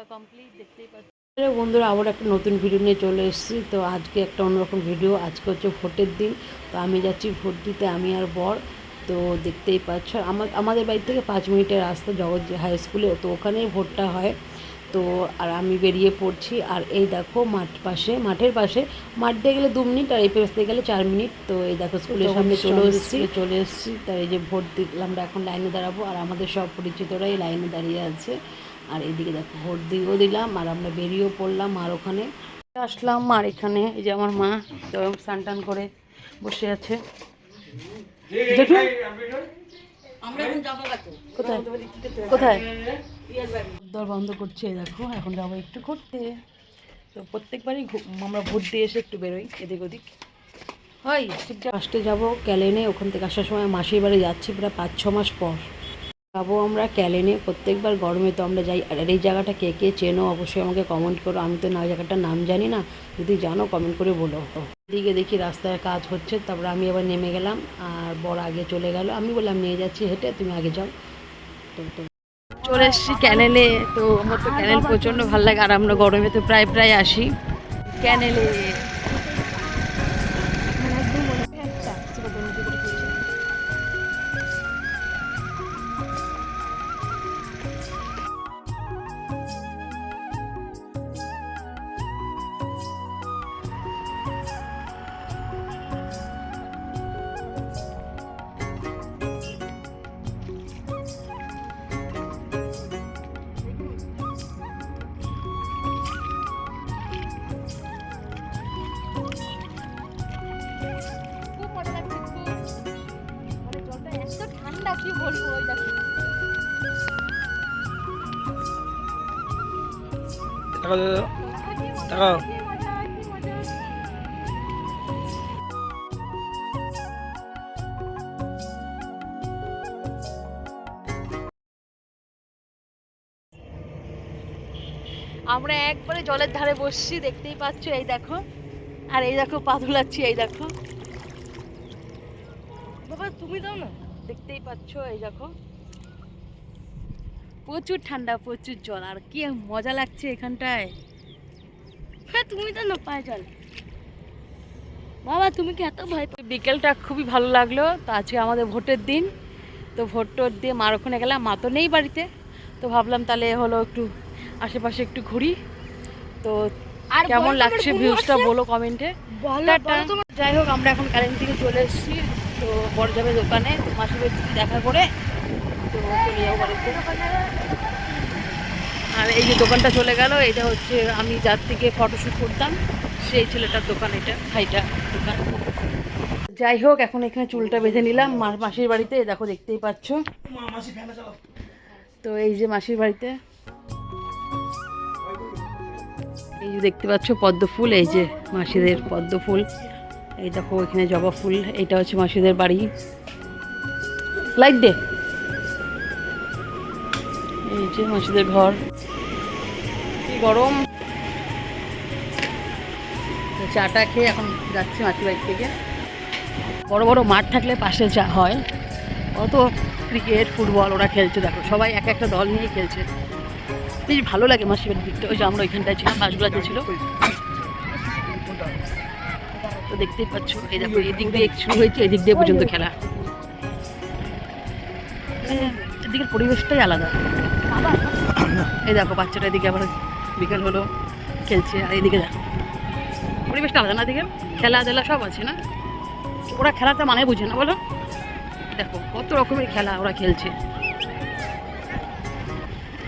দেওয়া কমপ্লিট দেখতেই পাচ্ছি। আরে বন্ধুরা আবার একটা নতুন ভিডিও নিয়ে চলে এসেছি। তো আজকে একটা অন্যরকম ভিডিও আজকে হচ্ছে ভোটের দিন। তো আমি যাচ্ছি ভোট দিতে আমি আর বর। তো দেখতেই পাচ্ছ আমার আমাদের বাড়ি থেকে পাঁচ মিনিটের রাস্তা জগৎ হাই স্কুলে তো ওখানেই ভোটটা হয়। তো আর আমি বেরিয়ে পড়ছি আর এই দেখো মাঠ পাশে মাঠের পাশে মাঠ দিয়ে গেলে দু মিনিট আর এই পাশ গেলে চার মিনিট। তো এই দেখো স্কুলের সামনে চলে এসেছি। চলে এসেছি তাই এই যে ভোট দিলাম আমরা এখন লাইনে দাঁড়াবো আর আমাদের সব পরিচিতরাই লাইনে দাঁড়িয়ে আছে। আর এদিকে দেখো ভোট দিয়েও দিলাম আর আমরা বেরিয়েও পড়লাম আর ওখানে। আসলাম আর এখানে এই যে আমার মা স্নান টান করে বসে আছে। জেঠু? কোথায়? কোথায়? দর বন্ধ করছে দেখো এখন যাব একটু ঘুরতে। তো প্রত্যেকবারই আমরা ভোট দিয়ে এসে একটু বেরোই এদিক ওদিক। হয় ফার্স্টে যাব ক্যালেনে ওখান থেকে আসার সময় মাসির বাড়ি যাচ্ছি প্রায় পাঁচ ছ মাস পর। যাব আমরা ক্যালেনে প্রত্যেকবার গরমে তো আমরা যাই। আর এই জায়গাটা কে কে চেনো অবশ্যই আমাকে কমেন্ট করো। আমি তো না জায়গাটার নাম জানি না। যদি জানো কমেন্ট করে বলো। এদিকে দেখি রাস্তায় কাজ হচ্ছে তারপরে আমি আবার নেমে গেলাম আর বড় আগে চলে গেল। আমি বললাম নিয়ে যাচ্ছি হেঁটে তুমি আগে যাও। তো তো চলে এসেছি ক্যানেলে। তো আমার তো ক্যানেল প্রচণ্ড ভালো লাগে। আর আমরা গরমে তো প্রায় প্রায় আসি। ক্যানেলে। কি বলব ওই দেখো। আমরা একবারে জলের ধারে বসছি দেখতেই পাচ্ছ এই দেখো। আর এই দেখো পা ধুলাচ্ছি এই দেখো। বাবা তুমি দাও না। দেখতেই পাচ্ছ এই দেখো। প্রচুর ঠান্ডা প্রচুর জল আর কি মজা লাগছে এখানটায়। হ্যাঁ তুমি তো না পায়ে জল বাবা তুমি কি এত ভয়? বিকেলটা খুবই ভালো লাগল। তো আজকে আমাদের ভোটের দিন। তো ভোট টোট দিয়ে মার ওখানে গেলাম মা তো নেই বাড়িতে। তো ভাবলাম তাহলে হলো একটু আশেপাশে একটু ঘুরি। তো আর কেমন লাগছে ভিউজটা বলো কমেন্টে যাই হোক আমরা এখন কারেন্ট থেকে চলে এসেছি। তো বড় যাবে দোকানে তো মাসির বাড়িতে দেখা করে তো চলে যাব বাড়িতে। আর এই যে দোকানটা চলে গেল এটা হচ্ছে আমি যার থেকে ফটোশ্যুট করতাম সেই ছেলেটার দোকান এটা ভাইটা দোকান। যাই হোক এখন এখানে চুলটা বেঁধে নিলাম মাসির বাড়িতে দেখো দেখতেই পাচ্ছ। তো এই যে মাসির বাড়িতে এই যে দেখতে পাচ্ছ পদ্ম ফুল এই যে মাসিদের পদ্ম ফুল। এই দেখো, এখানে জবা ফুল, এটা হচ্ছে মাসিদের বাড়ি। লাইট দে এই যে মাসিদের ঘর। কি গরম। চাটা খেয়ে এখন যাচ্ছি মাসির বাড়ি থেকে। বড় বড় মাঠ থাকলে পাশে চা হয়। অত ক্রিকেট, ফুটবল ওরা খেলছে, দেখো। সবাই এক একটা দল নিয়ে খেলছে। বেশ ভালো লাগে মাসির বাড়ির দিকটা ওই যে আমরা ওইখানটায় ছিলাম বাসগুলাতে ছিল। তো দেখতেই পাচ্ছ, এই দেখো এদিক দিয়ে শুরু হয়েছে এদিক দিয়ে পর্যন্ত খেলা। এদিকের পরিবেশটাই আলাদা। এই দেখো, বাচ্চাটা এদিকে আবার বিকেল হলো, খেলছে, আর এদিকে দেখো, পরিবেশটা আলাদা না, এদিকে খেলাধুলা সব আছে না? ওরা খেলাটা মানে বুঝে না, বলো? দেখো, কত রকমের খেলা ওরা খেলছে।